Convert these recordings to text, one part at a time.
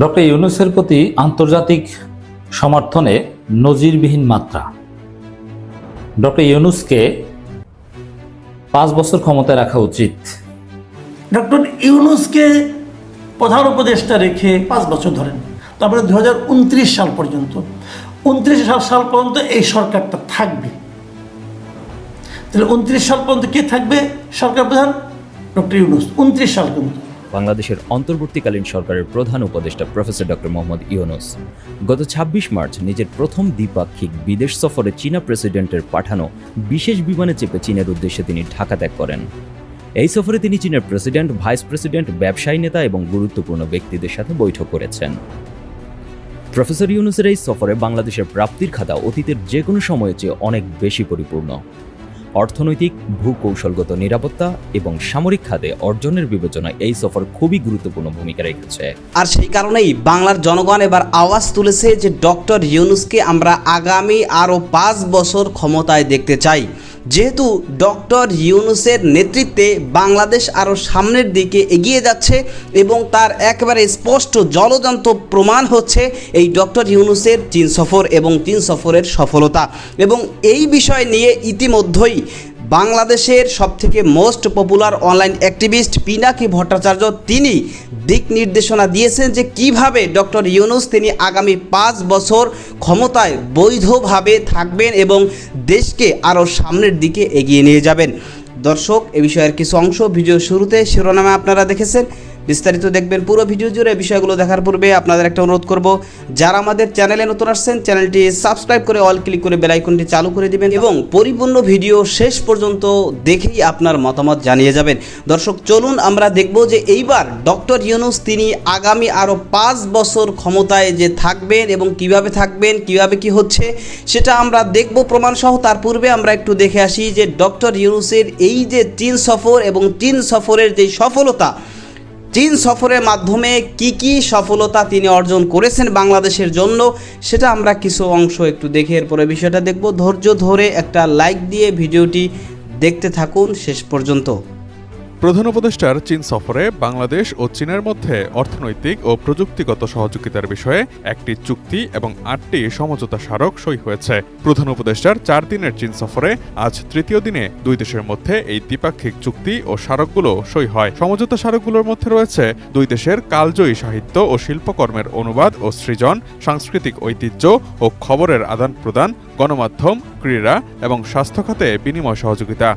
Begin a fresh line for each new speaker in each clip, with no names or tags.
Doctor ইউনুসের প্রতি আন্তর্জাতিক সমর্থনে নজিরবিহীন মাত্রা। ডক্টর ইউনুসকে পাঁচ বছর ক্ষমতায় রাখা উচিত।
ডক্টর ইউনুসকে প্রধান উপদেষ্টা রেখে পাঁচ বছর ধরেন। তারপরে দু হাজার উনত্রিশ সাল পর্যন্ত। উনত্রিশ সাল সাল পর্যন্ত এই সরকারটা থাকবে। তাহলে উনত্রিশ সাল পর্যন্ত কে থাকবে? সরকার প্রধান ডক্টর ইউনুস। উনত্রিশ সাল পর্যন্ত।
বাংলাদেশের অন্তর্বর্তীকালীন সরকারের প্রধান উপদেষ্টা প্রফেসর ডক্টর মোহাম্মদ ইউনুস। গত ২৬ মার্চ নিজের প্রথম দ্বিপাক্ষিক বিদেশ সফরে চীনা প্রেসিডেন্টের পাঠানো বিশেষ বিমানে চেপে চীনের উদ্দেশ্যে তিনি ঢাকা ত্যাগ করেন। এই সফরে তিনি চীনের প্রেসিডেন্ট, ভাইস প্রেসিডেন্ট, ব্যবসায়ী নেতা এবং গুরুত্বপূর্ণ ব্যক্তিদের সাথে বৈঠক করেছেন। প্রফেসর ইউনুসের এই সফরে বাংলাদেশের প্রাপ্তির খাতা অতীতের যে কোনো সময়ের চেয়ে অনেক বেশি পরিপূর্ণ। অর্থনৈতিক, ভূকৌশলগত নিরাপত্তা এবং সামরিক খাতে অর্জনের বিবেচনায় এই সফর খুবই গুরুত্বপূর্ণ ভূমিকা রেখেছে।
আর সেই কারণেই বাংলার জনগণ এবার আওয়াজ তুলেছে যে ডক্টর ইউনুসকে আমরা আগামী আরও পাঁচ বছর ক্ষমতায় দেখতে চাই। যেহেতু ডক্টর ইউনুসের নেতৃত্বে বাংলাদেশ আরও সামনের দিকে এগিয়ে যাচ্ছে এবং তার একেবারে স্পষ্ট জলজান্ত প্রমাণ হচ্ছে এই ডক্টর ইউনুসের চীন সফর এবং চীন সফরের সফলতা। এবং এই বিষয় নিয়ে ইতিমধ্যেই বাংলাদেশের সবথেকে most popular online activist Pinaki Bhattacharya তিনি দিক নির্দেশনা দিয়েছেন যে কীভাবে ডক্টর ইউনুস তিনি আগামী পাঁচ বছর ক্ষমতায় বৈধভাবে থাকবেন এবং দেশকে আরও সামনের দিকে এগিয়ে নিয়ে যাবেন। দর্শক, এ বিষয়ের কিছু অংশ ভিডিও শুরুতে শিরোনামে আপনারা দেখেছেন। বিস্তারিত দেখবেন পুরো ভিডিও জুড়ে বিষয়গুলো দেখার পূর্বে আপনাদের একটা অনুরোধ করব, যারা আমাদের চ্যানেলে নতুন আসছেন, চ্যানেলটি সাবস্ক্রাইব করে অল ক্লিক করে বেল আইকনটি চালু করে দিবেন এবং পরিপূর্ণ ভিডিও শেষ পর্যন্ত দেখেই আপনার মতামত জানিয়ে যাবেন। দর্শক, চলুন আমরা দেখব যে এইবার ডক্টর ইউনুস তিনি আগামী আরও পাঁচ বছর ক্ষমতায় যে থাকবেন এবং কীভাবে থাকবেন, কীভাবে কি হচ্ছে, সেটা আমরা দেখব প্রমাণসহ। তার পূর্বে আমরা একটু দেখে আসি যে ডক্টর ইউনুসের এই যে চীন সফর এবং চীন সফরের যে সফলতা চীন সফরের মাধ্যমে কি কি সফলতা তিনি অর্জন করেছেন বাংলাদেশের জন্য, সেটা আমরা কিছু অংশ একটু দেখে এরপরে বিষয়টা দেখব। ধৈর্য ধরে একটা লাইক দিয়ে ভিডিওটি দেখতে থাকুন শেষ পর্যন্ত।
প্রধান উপদেষ্টার চীন সফরে বাংলাদেশ ও চীনের মধ্যে অর্থনৈতিক ও প্রযুক্তিগত সহযোগিতার বিষয়ে একটি চুক্তি এবং আটটি সমঝোতা স্মারক সই হয়েছে। প্রধান উপদেষ্টার চার দিনের চীন সফরে আজ তৃতীয় দিনে দুই দেশের মধ্যে এই দ্বিপাক্ষিক চুক্তি ও স্মারকগুলো সই হয়। সমঝোতা স্মারকগুলোর মধ্যে রয়েছে দুই দেশের কালজয়ী সাহিত্য ও শিল্পকর্মের অনুবাদ ও সৃজন, সাংস্কৃতিক ঐতিহ্য ও খবরের আদান প্রদান গণমাধ্যম, ক্রীড়া এবং স্বাস্থ্য খাতে বিনিময় সহযোগিতা।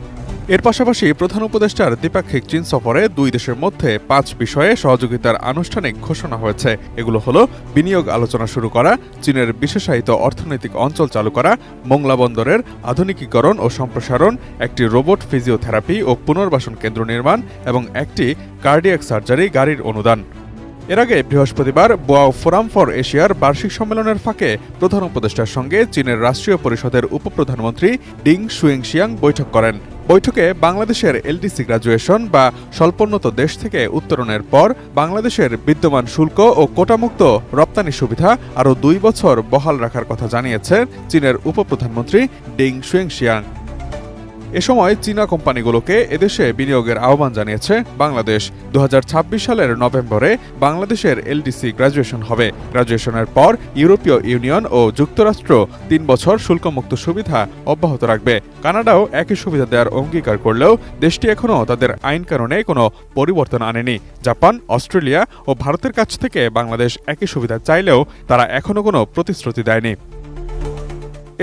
এর পাশাপাশি প্রধান উপদেষ্টার দ্বিপাক্ষিক চীন সফরে দুই দেশের মধ্যে পাঁচ বিষয়ে সহযোগিতার আনুষ্ঠানিক ঘোষণা হয়েছে। এগুলো হলো বিনিয়োগ আলোচনা শুরু করা, চীনের বিশেষায়িত অর্থনৈতিক অঞ্চল চালু করা, মোংলা বন্দরের আধুনিকীকরণ ও সম্প্রসারণ, একটি রোবট ফিজিওথেরাপি ও পুনর্বাসন কেন্দ্র নির্মাণ এবং একটি কার্ডিয়াক সার্জারি গাড়ির অনুদান। এর আগে বৃহস্পতিবার বোয়াও ফোরাম ফর এশিয়ার বার্ষিক সম্মেলনের ফাঁকে প্রধান উপদেষ্টার সঙ্গে চীনের রাষ্ট্রীয় পরিষদের উপপ্রধানমন্ত্রী ডিং শুয়েংশিয়াং বৈঠক করেন। বৈঠকে বাংলাদেশের এলডিসি গ্রাজুয়েশন বা স্বল্পোন্নত দেশ থেকে উত্তরণের পর বাংলাদেশের বিদ্যমান শুল্ক ও কোটামুক্ত রপ্তানি সুবিধা আরও দুই বছর বহাল রাখার কথা জানিয়েছেন চীনের উপপ্রধানমন্ত্রী ডিং শুয়েংশিয়াং। এ সময় চীনা কোম্পানিগুলোকে এদেশে বিনিয়োগের আহ্বান জানিয়েছে বাংলাদেশ। দু হাজার ছাব্বিশ সালের নভেম্বরে বাংলাদেশের এলডিসি গ্রাজুয়েশন হবে। গ্রাজুয়েশনের পর ইউরোপীয় ইউনিয়ন ও যুক্তরাষ্ট্র তিন বছর শুল্কমুক্ত সুবিধা অব্যাহত রাখবে। কানাডাও একই সুবিধা দেওয়ার অঙ্গীকার করলেও দেশটি এখনও তাদের আইন কারণে কোনো পরিবর্তন আনেনি। জাপান, অস্ট্রেলিয়া ও ভারতের কাছ থেকে বাংলাদেশ একই সুবিধা চাইলেও তারা এখনও কোনো প্রতিশ্রুতি দেয়নি।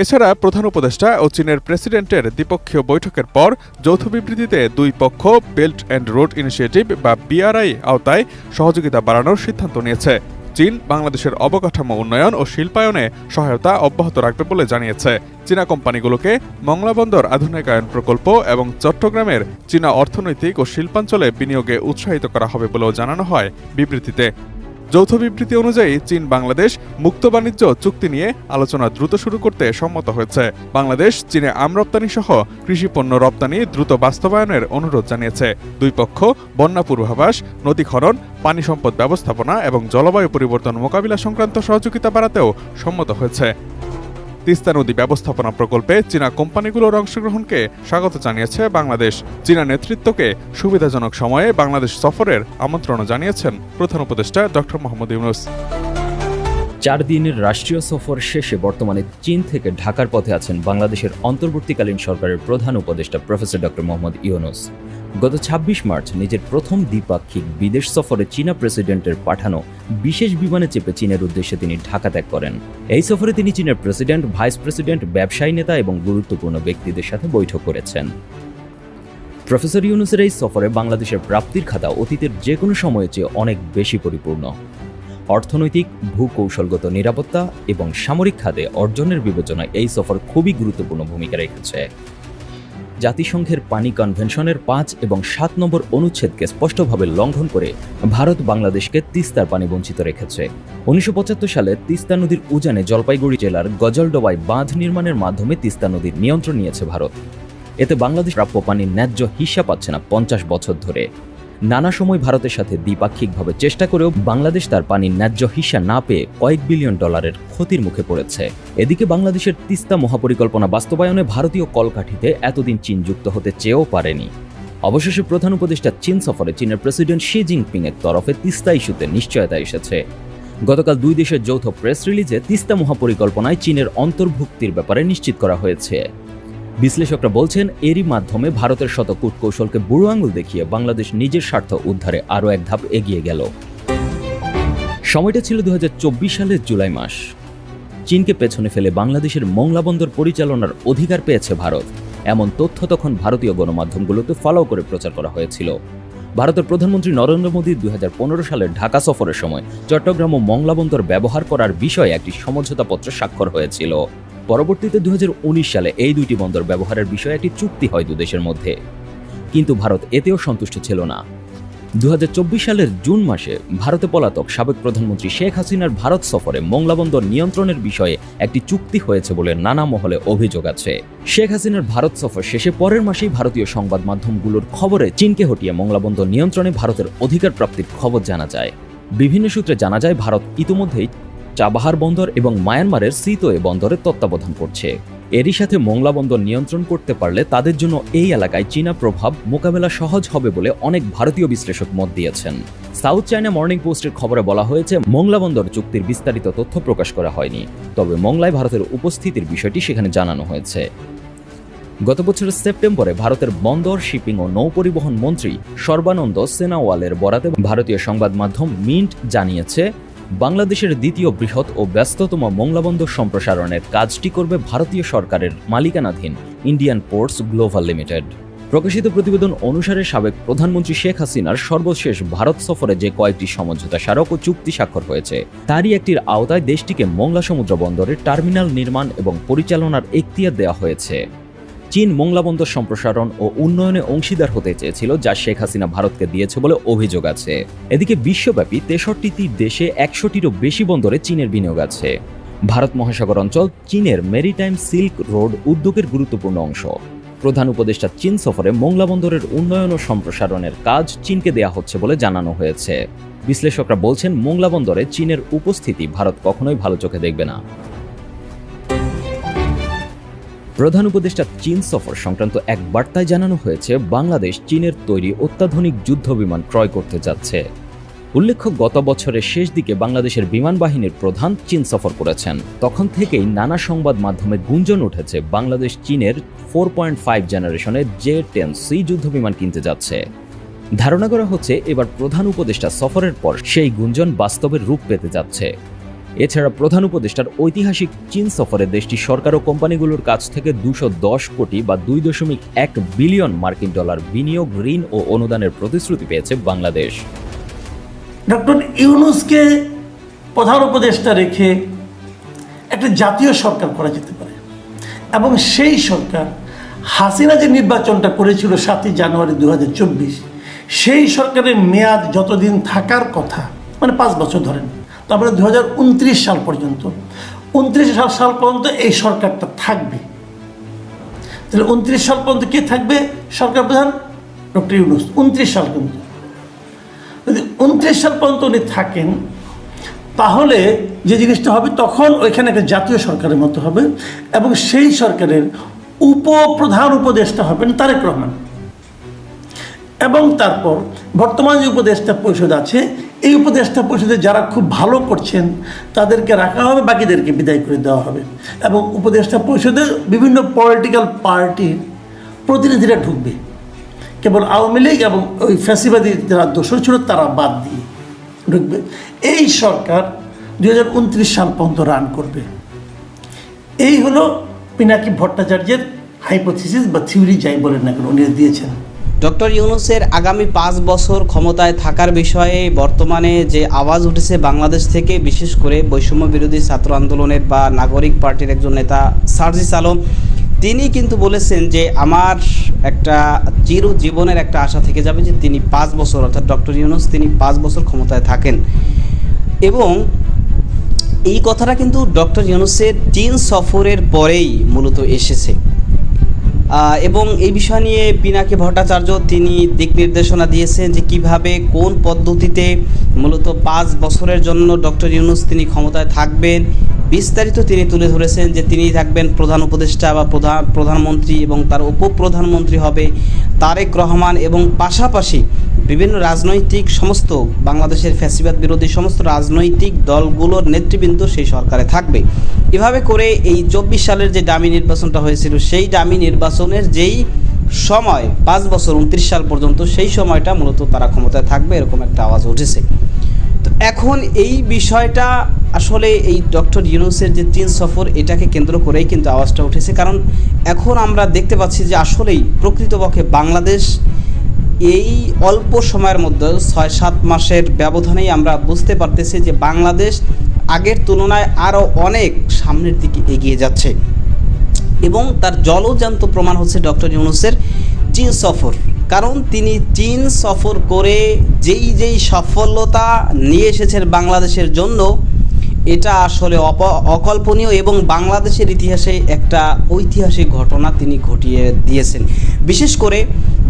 এছাড়া প্রধান উপদেষ্টা ও চীনের প্রেসিডেন্টের দ্বিপক্ষীয় বৈঠকের পর যৌথ বিবৃতিতে দুই পক্ষ বেল্ট অ্যান্ড রোড ইনিশিয়েটিভ বা বিআরআই আওতায় সহযোগিতা বাড়ানোর সিদ্ধান্ত নিয়েছে। চীন বাংলাদেশের অবকাঠামো উন্নয়ন ও শিল্পায়নে সহায়তা অব্যাহত রাখবে বলে জানিয়েছে। চীনা কোম্পানিগুলোকে মংলা বন্দর আধুনিকায়ন প্রকল্প এবং চট্টগ্রামের চীনা অর্থনৈতিক ও শিল্পাঞ্চলে বিনিয়োগে উৎসাহিত করা হবে বলেও জানানো হয় বিবৃতিতে। যৌথ বিবৃতি অনুযায়ী চীন, বাংলাদেশ মুক্ত বাণিজ্য চুক্তি নিয়ে আলোচনা দ্রুত শুরু করতে সম্মত হয়েছে। বাংলাদেশ, চীনে আম রপ্তানি সহ কৃষি পণ্য রপ্তানি দ্রুত বাস্তবায়নের অনুরোধ জানিয়েছে। দুই পক্ষ, বন্যা পূর্বাভাস নদী খনন পানি সম্পদ ব্যবস্থাপনা এবং জলবায়ু পরিবর্তন মোকাবিলা সংক্রান্ত সহযোগিতা বাড়াতেও সম্মত হয়েছে। তিস্তা নদী ব্যবস্থাপনা প্রকল্পে চীনা কোম্পানিগুলোর অংশগ্রহণকে স্বাগত জানিয়েছে বাংলাদেশ। চীনা নেতৃত্বকে সুবিধাজনক সময়ে বাংলাদেশ সফরের আমন্ত্রণও জানিয়েছেন প্রধান উপদেষ্টা ডক্টর মোহাম্মদ ইউনুস।
চার দিনের রাষ্ট্রীয় সফর শেষে বর্তমানে চীন থেকে ঢাকার পথে আছেন বাংলাদেশের অন্তর্বর্তীকালীন সরকারের প্রধান উপদেষ্টা প্রফেসর ডক্টর মোহাম্মদ ইউনুস। গত ২৬ মার্চ নিজের প্রথম দ্বিপাক্ষিক বিদেশ সফরে চীনা প্রেসিডেন্টের পাঠানো বিশেষ বিমানে চেপে চীনের উদ্দেশ্যে তিনি ঢাকা ত্যাগ করেন। এই সফরে তিনি চীনের প্রেসিডেন্ট, ভাইস প্রেসিডেন্ট, ব্যবসায়ী নেতা এবং গুরুত্বপূর্ণ ব্যক্তিদের সাথে বৈঠক করেছেন। প্রফেসর ইউনুসের এই সফরে বাংলাদেশের প্রাপ্তির খাতা অতীতের যে কোনো সময়ের চেয়ে অনেক বেশি পরিপূর্ণ। অর্থনৈতিক, ভূকৌশলগত নিরাপত্তা এবং সামরিক খাতে অর্জনের বিবেচনায় এই সফর খুবই গুরুত্বপূর্ণ ভূমিকা রেখেছে। জাতিসংঘের পানি কনভেনশনের পাঁচ এবং সাত নম্বর অনুচ্ছেদকে স্পষ্টভাবে লঙ্ঘন করে ভারত বাংলাদেশকে তিস্তার পানি বঞ্চিত রেখেছে। উনিশশো পঁচাত্তর সালে তিস্তা নদীর উজানে জলপাইগুড়ি জেলার গজলডোবায় বাঁধ নির্মাণের মাধ্যমে তিস্তা নদীর নিয়ন্ত্রণ নিয়েছে ভারত। এতে বাংলাদেশ প্রাপ্য পানির ন্যায্য হিসা পাচ্ছে না পঞ্চাশ বছর ধরে। নানা সময় ভারতের সাথে দ্বিপাক্ষিকভাবে চেষ্টা করেও বাংলাদেশ তার পানির ন্যায্য হিস্সা না পেয়ে কয়েক বিলিয়ন ডলারের ক্ষতির মুখে পড়েছে। এদিকে বাংলাদেশের তিস্তা মহাপরিকল্পনা বাস্তবায়নে ভারতীয় কলকাঠিতে এতদিন চীন যুক্ত হতে চেয়েও পারেনি। অবশেষে প্রধান উপদেষ্টা চীন সফরে চীনের প্রেসিডেন্ট শি জিনপিং এর তরফে তিস্তা ইস্যুতে নিশ্চয়তা এসেছে। গতকাল দুই দেশের যৌথ প্রেস রিলিজে তিস্তা মহাপরিকল্পনায় চীনের অন্তর্ভুক্তির ব্যাপারে নিশ্চিত করা হয়েছে। বিশ্লেষকরা বলছেন, এরই মাধ্যমে ভারতের শত কূটকৌশলকে বুড়ো আঙুল দেখিয়ে বাংলাদেশ নিজের স্বার্থ উদ্ধারে আরও এক ধাপ এগিয়ে গেল। সময়টা ছিল দুই হাজার চব্বিশ সালের জুলাই মাস। চীনকে পেছনে ফেলে বাংলাদেশের মংলা বন্দর পরিচালনার অধিকার পেয়েছে ভারত। এমন তথ্য তখন ভারতীয় গণমাধ্যমগুলোতে ফলো করে প্রচার করা হয়েছিল। ভারতের প্রধানমন্ত্রী নরেন্দ্র মোদী দুই হাজার পনেরো সালের ঢাকা সফরের সময় চট্টগ্রাম ও মংলা বন্দর ব্যবহার করার বিষয়ে একটি সমঝোতাপত্র স্বাক্ষর হয়েছিল। পরবর্তীতে দুহাজার উনিশ সালে এই দুইটি বন্দর ব্যবহারের বিষয়ে একটি চুক্তি হয় দুদেশের মধ্যে। কিন্তু ভারত এতেও সন্তুষ্ট ছিল না। দু হাজার চব্বিশ সালের জুন মাসে ভারতে পলাতক সাবেক প্রধানমন্ত্রী শেখ হাসিনার ভারত সফরে মোংলা বন্দর নিয়ন্ত্রণের বিষয়ে একটি চুক্তি হয়েছে বলে নানা মহলে অভিযোগ আছে। শেখ হাসিনার ভারত সফর শেষে পরের মাসেই ভারতীয় সংবাদ মাধ্যমগুলোর খবরে চীনকে হটিয়ে মোংলা বন্দর নিয়ন্ত্রণে ভারতের অধিকার প্রাপ্তির খবর জানা যায়। বিভিন্ন সূত্রে জানা যায়, ভারত ইতিমধ্যেই চাবাহার বন্দর এবং মায়ানমারের সিতোয়ে বন্দরের তত্ত্বাবধান করছে। এরই সাথে মোংলা বন্দর নিয়ন্ত্রণ করতে পারলে তাদের জন্য এই এলাকায় চীনা প্রভাব মোকাবেলা সহজ হবে বলে অনেক ভারতীয় বিশ্লেষক মত দিয়েছেন। সাউথ চায়না মর্নিং পোস্টের খবরে বলা হয়েছে, মোংলা বন্দর চুক্তির বিস্তারিত তথ্য প্রকাশ করা হয়নি, তবে মোংলায় ভারতের উপস্থিতির বিষয়টি সেখানে জানানো হয়েছে। গত বছরের সেপ্টেম্বরে ভারতের বন্দর, শিপিং ও নৌপরিবহন মন্ত্রী সর্বানন্দ সেনাওয়ালের বরাতে ভারতীয় সংবাদ মাধ্যম মিন্ট জানিয়েছে বাংলাদেশের দ্বিতীয় বৃহৎ ও ব্যস্ততম মংলাবন্দর সম্প্রসারণের কাজটি করবে ভারতীয় সরকারের মালিকানাধীন ইন্ডিয়ান পোর্টস গ্লোবাল লিমিটেড। প্রকাশিত প্রতিবেদন অনুসারে সাবেক প্রধানমন্ত্রী শেখ হাসিনার সর্বশেষ ভারত সফরে যে কয়েকটি সমঝোতা স্মারক ও চুক্তি স্বাক্ষর হয়েছে, তারই একটির আওতায় দেশটিকে মংলা সমুদ্র বন্দরে টার্মিনাল নির্মাণ এবং পরিচালনার এখতিয়ার দেওয়া হয়েছে। চীন মোংলা বন্দর সম্প্রসারণ ও উন্নয়নে অংশীদার হতে চেয়েছিল, যা শেখ হাসিনা ভারতকে দিয়েছে বলে অভিযোগ আছে। এদিকে বিশ্বব্যাপী তেষট্টিটি দেশে একশোটিরও বেশি বন্দরে চীনের বিনিয়োগ আছে। ভারত মহাসাগর অঞ্চল চীনের মেরিটাইম সিল্ক রোড উদ্যোগের গুরুত্বপূর্ণ অংশ। প্রধান উপদেষ্টা চীন সফরে মোংলা বন্দরের উন্নয়ন ও সম্প্রসারণের কাজ চীনকে দেয়া হচ্ছে বলে জানানো হয়েছে। বিশ্লেষকরা বলছেন মোংলা বন্দরে চীনের উপস্থিতি ভারত কখনোই ভালো চোখে দেখবে না। প্রধান উপদেষ্টা চীন সফর সংক্রান্ত এক বার্তায় জানানো হয়েছে, বাংলাদেশ চীনের তৈরি অত্যাধুনিক যুদ্ধ বিমান ক্রয় করতে যাচ্ছে। উল্লেখ্য, গত বছরের শেষ দিকে বাংলাদেশের বিমান বাহিনীর প্রধান চীন সফর করেছেন। তখন থেকেই নানা সংবাদ মাধ্যমে গুঞ্জন উঠেছে, বাংলাদেশ চীনের ফোর পয়েন্ট ফাইভ জেনারেশনের জে টেন সি যুদ্ধ বিমান কিনতে যাচ্ছে। ধারণা করা হচ্ছে, এবার প্রধান উপদেষ্টা সফরের পর সেই গুঞ্জন বাস্তবের রূপ পেতে যাচ্ছে। এছাড়া প্রধান উপদেষ্টার ঐতিহাসিক চীন সফরে দেশটি সরকার ও কোম্পানিগুলোর কাছ থেকে দুশো দশ কোটি বা দুই দশমিক এক বিলিয়ন মার্কিন ডলার বিনিয়োগ, ঋণ ও অনুদানের প্রতিশ্রুতি পেয়েছে বাংলাদেশ।
ডক্টর ইউনুসকে প্রধান উপদেষ্টা রেখে একটা জাতীয় সরকার করা যেতে পারে এবং সেই সরকার হাসিনা যে নির্বাচনটা করেছিল সাতই জানুয়ারি দু হাজার চব্বিশ, সেই সরকারের মেয়াদ যতদিন থাকার কথা মানে পাঁচ বছর ধরেন তারপরে দু হাজার উনত্রিশ সাল পর্যন্ত। উনত্রিশ সাল সাল পর্যন্ত এই সরকারটা থাকবে। তাহলে উনত্রিশ সাল পর্যন্ত কে থাকবে? সরকার প্রধান ডক্টর ইউনুস। উনত্রিশ সাল পর্যন্ত। যদি উনত্রিশ সাল পর্যন্ত উনি থাকেন, তাহলে যে জিনিসটা হবে, তখন ওইখানে একটা জাতীয় সরকারের মতো হবে এবং সেই সরকারের উপপ্রধান উপদেষ্টা হবেন তারেক রহমান। এবং তারপর বর্তমান যে উপদেষ্টা পরিষদ আছে এই উপদেষ্টা পরিষদে যারা খুব ভালো করছেন, তাদেরকে রাখা হবে, বাকিদেরকে বিদায় করে দেওয়া হবে। এবং উপদেষ্টা পরিষদে বিভিন্ন পলিটিক্যাল পার্টির প্রতিনিধিরা ঢুকবে। কেবল আওয়ামী লীগ এবং ওই ফ্যাসিবাদী যারা দোষর ছিল, তারা বাদ দিয়ে ঢুকবে। এই সরকার দু হাজার উনত্রিশ সাল পর্যন্ত রান করবে। এই হলো পিনাকি ভট্টাচার্যের হাইপোথিসিস বা থিওরি যাই বলেন না কেন, উনি দিয়েছেন।
ডক্টর ইউনুসের আগামী পাঁচ বছর ক্ষমতায় থাকার বিষয়ে বর্তমানে যে আওয়াজ উঠেছে বাংলাদেশ থেকে, বিশেষ করে বৈষম্য বিরোধী ছাত্র আন্দোলনের বা নাগরিক পার্টির একজন নেতা সার্জিস আলম, তিনি কিন্তু বলেছেন যে আমার একটা চির জীবনের একটা আশা থেকে যাবে যে তিনি পাঁচ বছর, অর্থাৎ ডক্টর ইউনুস তিনি পাঁচ বছর ক্ষমতায় থাকেন। এবং এই কথাটা কিন্তু ডক্টর ইউনুসের চীন সফরের পরেই মূলত এসেছে। এবং এই বিষয় নিয়ে পিনাকি ভট্টাচার্য তিনি দিক নির্দেশনা দিয়েছেন যে কীভাবে, কোন পদ্ধতিতে মূলত পাঁচ বছরের জন্য ডক্টর ইউনুস তিনি ক্ষমতায় থাকবেন, বিস্তারিত তিনি তুলে ধরেছেন যে তিনি থাকবেন প্রধান উপদেষ্টা বা প্রধান প্রধানমন্ত্রী এবং তার উপপ্রধানমন্ত্রী হবে তারেক রহমান এবং পাশাপাশি বিভিন্ন রাজনৈতিক সমস্ত বাংলাদেশের ফ্যাসিবাদ বিরোধী সমস্ত রাজনৈতিক দলগুলোর নেতৃবৃন্দ সেই সরকারে থাকবে। এভাবে করে এই চব্বিশ সালের যে ডামি নির্বাচনটা হয়েছিল, সেই ডামি নির্বাচনের যেই সময়, পাঁচ বছর, উনত্রিশ সাল পর্যন্ত, সেই সময়টা মূলত তারা ক্ষমতায় থাকবে, এরকম একটা আওয়াজ উঠেছে। তো এখন এই বিষয়টা আসলে এই ডক্টর ইউনুসের যে চীন সফর, এটাকে কেন্দ্র করেই কিন্তু আওয়াজটা উঠেছে। কারণ এখন আমরা দেখতে পাচ্ছি যে আসলেই প্রকৃতপক্ষে বাংলাদেশ এই অল্প সময়ের মধ্যে ছয় সাত মাসের ব্যবধানেই আমরা বুঝতে পারতেছি যে বাংলাদেশ আগের তুলনায় আরও অনেক সামনের দিকে এগিয়ে যাচ্ছে। এবং তার জলজান্ত প্রমাণ হচ্ছে ডক্টর ইউনুসের চীন সফর। কারণ তিনি চীন সফর করে যেই যেই সফলতা নিয়ে এসেছেন বাংলাদেশের জন্য, এটা আসলে অপ- অকল্পনীয় এবং বাংলাদেশের ইতিহাসে একটা ঐতিহাসিক ঘটনা তিনি ঘটিয়ে দিয়েছেন। বিশেষ করে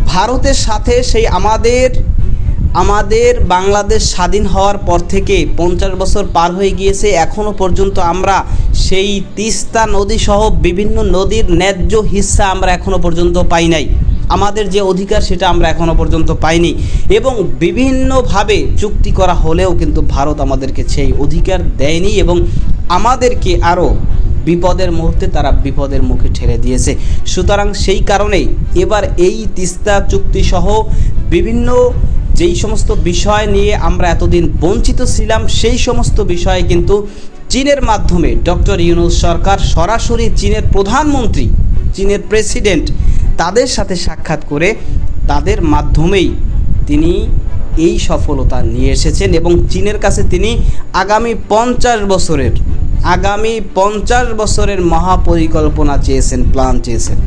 ভারতের সাথে সেই আমাদের আমাদের বাংলাদেশ স্বাধীন হওয়ার পর থেকে পঞ্চাশ বছর পার হয়ে গিয়েছে এখনও পর্যন্ত আমরা সেই তিস্তা নদী সহ বিভিন্ন নদীর ন্যায্য হিস্সা আমরা এখনও পর্যন্ত পাই নাই। আমাদের যে অধিকার সেটা আমরা এখনও পর্যন্ত পাইনি। এবং বিভিন্নভাবে চুক্তি করা হলেও কিন্তু ভারত আমাদেরকে সেই অধিকার দেয়নি এবং আমাদেরকে আরও বিপদের মুহূর্তে তারা বিপদের মুখে ঠেলে দিয়েছে। সুতরাং সেই কারণেই এবার এই তিস্তা চুক্তি সহ বিভিন্ন যেই সমস্ত বিষয় নিয়ে আমরা এতদিন বঞ্চিত ছিলাম, সেই সমস্ত বিষয়ে কিন্তু চীনের মাধ্যমে ডক্টর ইউনুস সরকার সরাসরি চীনের প্রধানমন্ত্রী, চীনের প্রেসিডেন্ট তাদের সাথে সাক্ষাৎ করে তাদের মাধ্যমেই তিনি এই সফলতা নিয়ে এসেছেন এবং চীনের কাছে তিনি আগামী পঞ্চাশ বছরের আগামী পঞ্চাশ বছরের মহাপরিকল্পনা চেয়েছেন প্ল্যান চেয়েছেন।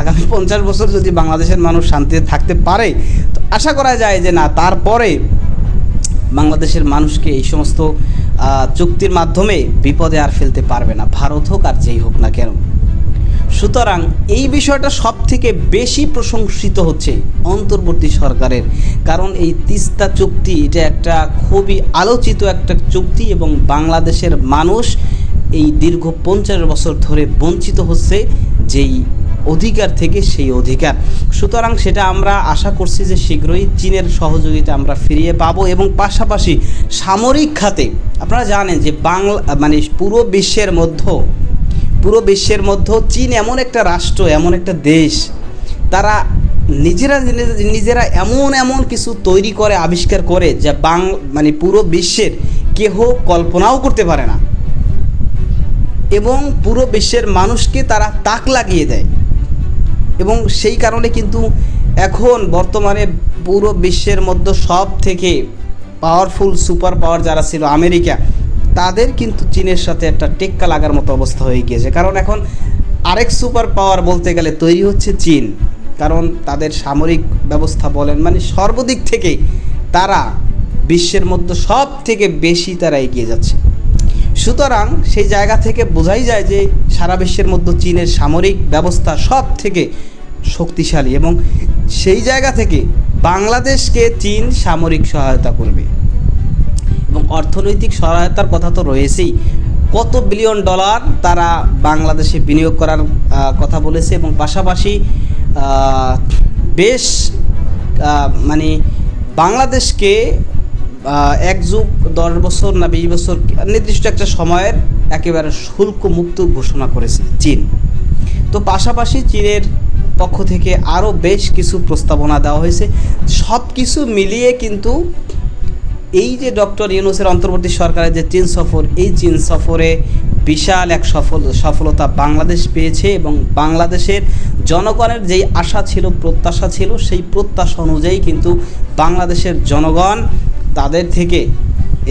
আগামী পঞ্চাশ বছর যদি বাংলাদেশের মানুষ শান্তিতে থাকতে পারে, তো আশা করা যায় যে না, তারপরে বাংলাদেশের মানুষকে এই সমস্ত চুক্তির মাধ্যমে বিপদে আর ফেলতে পারবে না। ভারত হোক আর যেই হোক না কেন। সুতরাং এই বিষয়টা সব থেকে বেশি প্রশংসিত হচ্ছে অন্তর্বর্তী সরকারের। কারণ এই তিস্তা চুক্তি, এটা একটা খুবই আলোচিত একটা চুক্তি এবং বাংলাদেশের মানুষ এই দীর্ঘ পঞ্চাশ বছর ধরে বঞ্চিত হচ্ছে যেই অধিকার থেকে সেই অধিকার। সুতরাং সেটা আমরা আশা করছি যে শীঘ্রই চীনের সহযোগিতা আমরা ফিরিয়ে পাবো এবং পাশাপাশি সামরিক খাতে, আপনারা জানেন যে বাংলা মানে পুরো বিশ্বের মধ্যে পুরো বিশ্বের মধ্যে চীন এমন একটা রাষ্ট্র, এমন একটা দেশ, তারা নিজেরা নিজেরা এমন এমন কিছু তৈরি করে, আবিষ্কার করে, যা বাং মানে পুরো বিশ্বের কেহ কল্পনাও করতে পারে না। এবং পুরো বিশ্বের মানুষকে তারা তাক লাগিয়ে দেয়। এবং সেই কারণে কিন্তু এখন বর্তমানে পুরো বিশ্বের মধ্যে সব থেকে পাওয়ারফুল সুপার পাওয়ার যারা ছিল আমেরিকা তাদের কিন্তু চীনের সাথে একটা টেক্কা লাগার মতো অবস্থা হয়ে গিয়েছে। কারণ এখন আরেক সুপার পাওয়ার বলতে গেলে তৈরি হচ্ছে চীন। কারণ তাদের সামরিক ব্যবস্থা বলেন মানে সর্বদিক থেকে তারা বিশ্বের মধ্যে সব থেকে বেশি তারা এগিয়ে যাচ্ছে। সুতরাং সেই জায়গা থেকে বোঝাই যায় যে সারা বিশ্বের মধ্যে চীনের সামরিক ব্যবস্থা সব থেকে শক্তিশালী এবং সেই জায়গা থেকে বাংলাদেশকে চীন সামরিক সহায়তা করবে। এবং অর্থনৈতিক সহায়তার কথা তো রয়েছেই। কত বিলিয়ন ডলার তারা বাংলাদেশে বিনিয়োগ করার কথা বলেছে এবং পাশাপাশি বেশ মানে বাংলাদেশকে এক যুগ, দশ বছর না বিশ বছর নির্দিষ্ট একটা সময়ের একেবারে শুল্ক মুক্ত ঘোষণা করেছে চীন। তো পাশাপাশি চীনের পক্ষ থেকে আরও বেশ কিছু প্রস্তাবনা দেওয়া হয়েছে। সব কিছু মিলিয়ে কিন্তু এই যে ডক্টর ইউনুসের অন্তর্বর্তী সরকারের যে চীন সফর, এই চীন সফরে বিশাল এক সফল, সফলতা বাংলাদেশ পেয়েছে এবং বাংলাদেশের জনগণের যেই আশা ছিল, প্রত্যাশা ছিল, সেই প্রত্যাশা অনুযায়ী কিন্তু বাংলাদেশের জনগণ তাদের থেকে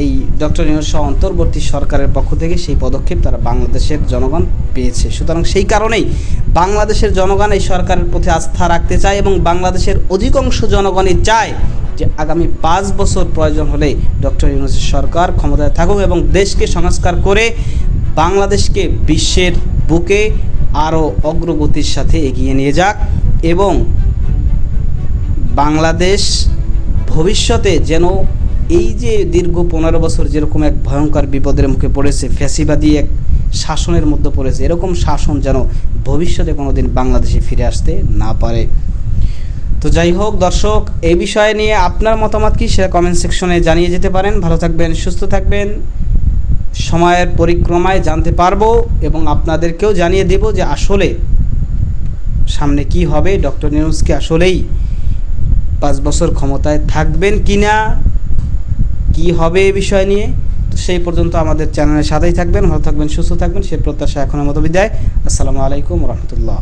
এই ডক্টর ইউনুস অন্তর্বর্তী সরকারের পক্ষ থেকে সেই পদক্ষেপ তারা বাংলাদেশের জনগণ পেয়েছে। সুতরাং সেই কারণেই বাংলাদেশের জনগণ এই সরকারের প্রতি আস্থা রাখতে চায় এবং বাংলাদেশের অধিকাংশ জনগণই চায় যে আগামী পাঁচ বছর প্রয়োজন হলে ডক্টর ইউনুসের সরকার ক্ষমতায় থাকুক এবং দেশকে সংস্কার করে বাংলাদেশকে বিশ্বের বুকে আরও অগ্রগতির সাথে এগিয়ে নিয়ে যাক এবং বাংলাদেশ ভবিষ্যতে যেন এই যে দীর্ঘ পনেরো বছর যেরকম এক ভয়ঙ্কর বিপদের মুখে পড়েছে, ফ্যাসিবাদী এক শাসনের মধ্যে পড়েছে, এরকম শাসন যেন ভবিষ্যতে কোনোদিন বাংলাদেশে ফিরে আসতে না পারে। তো যাই হোক, দর্শক এই বিষয়ে নিয়ে আপনার মতামত কি সেটা কমেন্ট সেকশনে জানিয়ে যেতে পারেন। ভালো থাকবেন, সুস্থ থাকবেন। সময়ের পরিক্রমায় জানতে পারব এবং আপনাদেরকেও জানিয়ে দেব যে আসলে সামনে কি হবে। ডক্টর নিউজকে আসলেই পাঁচ বছর ক্ষমতায় থাকবেন কি না কী হবে এ বিষয় নিয়ে? তো সেই পর্যন্ত আমাদের চ্যানেলের সাথেই থাকবেন, ভালো থাকবেন, সুস্থ থাকবেন। সে প্রত্যাশা এখনের মতো বিদায়। আসসালামু আলাইকুম রহমতুল্লাহ।